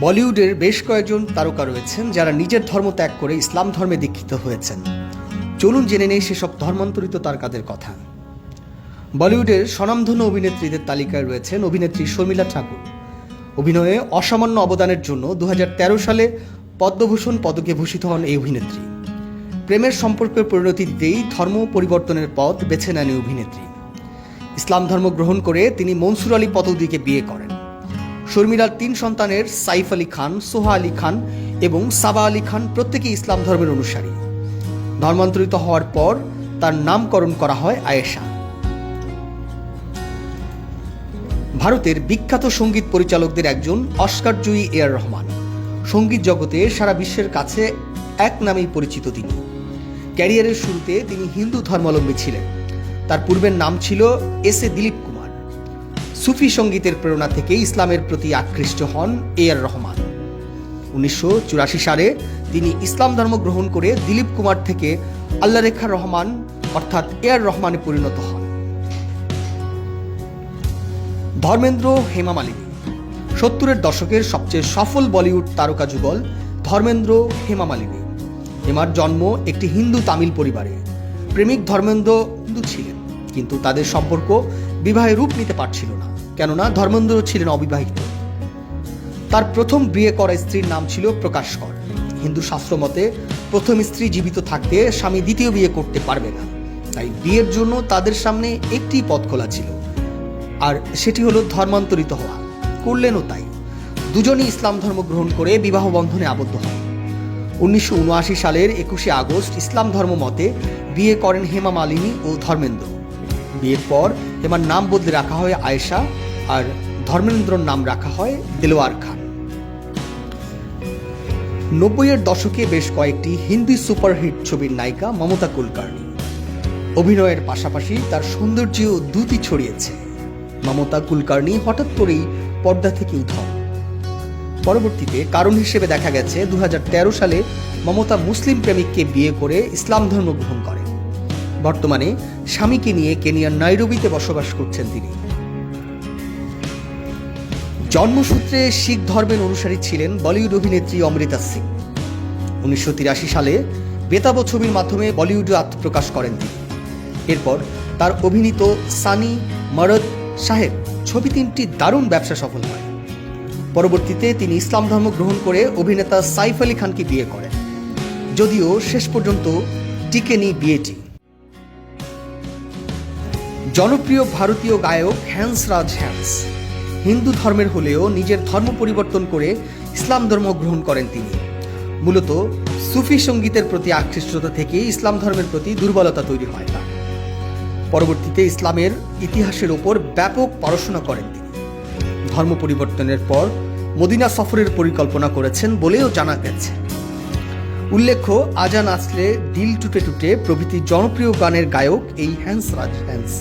বলিউডের বেশ কয়েকজন তারকা রয়েছেন যারা নিজের ধর্ম ত্যাগ করে ইসলাম ধর্মে দীক্ষিত হয়েছেন। চলুন জেনে নেই সেসব ধর্মান্তরিত তারকাদের কথা। বলিউডের স্বনামধন্য অভিনেত্রীদের তালিকায় রয়েছেন অভিনেত্রী শর্মিলা ঠাকুর। অভিনয়ে অসামান্য অবদানের জন্য দু হাজার তেরো সালে পদ্মভূষণ পদকে ভূষিত হন এই অভিনেত্রী। প্রেমের সম্পর্কের পরিণতি দিতেই ধর্ম পরিবর্তনের পথ বেছে নেন অভিনেত্রী। ইসলাম ধর্ম গ্রহণ করে তিনি মনসুর আলী পতৌদিকে বিয়ে করেন। শর্মিলার তিন সন্তানের সাইফ আলী খান, সোহা আলী খান এবং সাবা আলী খান প্রত্যেকেই ইসলাম ধর্মের অনুসারী। ধর্মান্তরিত হওয়ার পর তার নামকরণ করা হয় আয়েশা। ভারতের বিখ্যাত সংগীত পরিচালকদের একজন অস্কারজয়ী এ আর রহমান। সংগীত জগতে সারা বিশ্বের কাছে এক নামেই পরিচিত তিনি। ক্যারিয়ারের শুরুতে তিনি হিন্দু ধর্মাবলম্বী ছিলেন। তার পূর্বের নাম ছিল এস এ দিলীপ কুমার সুফি সঙ্গীতের প্রেরণা থেকে ইসলামের প্রতি আকৃষ্ট হন এ আর রহমান। উনিশশো চুরাশি সালে তিনি ইসলাম ধর্ম গ্রহণ করে দিলীপ কুমার থেকে আল্লাহ রেখা রহমান, অর্থাৎ এ আর রহমানে পরিণত হন। ধর্মেন্দ্র হেমা মালিনী, সত্তরের দশকের সবচেয়ে সফল বলিউড তারকা যুগল ধর্মেন্দ্র হেমা মালিনী। হেমার জন্ম একটি হিন্দু তামিল পরিবারে। প্রেমিক ধর্মেন্দ্র হিন্দু ছিলেন, কিন্তু তাদের সম্পর্ক বিবাহে রূপ নিতে পারছিল না। কেননা ধর্মেন্দ্র ছিলেন অবিবাহিত। তার প্রথম বিয়ে করা স্ত্রীর নাম ছিল প্রকাশ কর। হিন্দু শাস্ত্র মতে, প্রথম স্ত্রী জীবিত থাকতে স্বামী দ্বিতীয় বিয়ে করতে পারবে না। তাই বিয়ের জন্য তাদের সামনে একটি পথ খোলা ছিল। আর সেটি হলো ধর্মান্তরিত হওয়া। করলেনও তাই। দুজনই ইসলাম ধর্ম গ্রহণ করে বিবাহ বন্ধনে আবদ্ধ হয় উনিশশো উনআশি সালের একুশে আগস্ট ইসলাম ধর্ম মতে বিয়ে করেন হেমা মালিনী ও ধর্মেন্দ্র। বিয়ের পর হেমার নাম বদলে রাখা হয় আয়েশা আর ধর্মেন্দ্রর নাম রাখা হয় দেলোয়ার খান। নব্বইয়ের দশকে বেশ কয়েকটি হিন্দি সুপারহিট ছবির নায়িকা মমতা কুলকার্নি। অভিনয়ের পাশাপাশি তার সৌন্দর্যেও দ্যুতি ছড়িয়েছে। মমতা কুলকার্নি হঠাৎ করেই পর্দা থেকে উধাও। পরবর্তীতে কারণ হিসেবে দেখা গেছে দু হাজার তেরো সালে মমতা মুসলিম প্রেমিককে বিয়ে করে ইসলাম ধর্ম গ্রহণ করেন বর্তমানে স্বামীকে নিয়ে কেনিয়ার নাইরোবিতে বসবাস করছেন তিনি। জন্মসূত্রে শিখ ধর্মের অনুসারী ছিলেন বলিউড অভিনেত্রী অমৃতা সিং। উনিশশো তিরাশি সালে বেতাব ছবির মাধ্যমে বলিউডে আত্মপ্রকাশ করেন তিনি। এরপর তার অভিনীত সানি মরদ সাহেব ছবি তিনটি দারুণ ব্যবসা সফল হয়। পরবর্তীতে তিনি ইসলাম ধর্ম গ্রহণ করে অভিনেতা সাইফ আলী খানকে বিয়ে করেন। যদিও শেষ পর্যন্ত টিকেনি বিয়েটি। জনপ্রিয় ভারতীয় গায়ক হ্যান্স রাজ হ্যান্স। হিন্দু ধর্মের হলেও নিজের ধর্ম পরিবর্তন করে ইসলাম ধর্ম গ্রহণ করেন তিনি। মূলত সুফি সঙ্গীতের প্রতি আকৃষ্টতা থেকে ইসলাম ধর্মের প্রতি দুর্বলতা তৈরি হয় তার। পরবর্তীতে ইসলামের ইতিহাসের ওপর ব্যাপক পড়াশোনা করেন তিনি। ধর্ম পরিবর্তনের পর মদিনা সফরের পরিকল্পনা করেছেন বলেও জানা গেছে। উল্লেখ্য, আজান আসলে দিল টুটে টুটে প্রভৃতি জনপ্রিয় গানের গায়ক এই হ্যান্স রাজ হ্যান্স।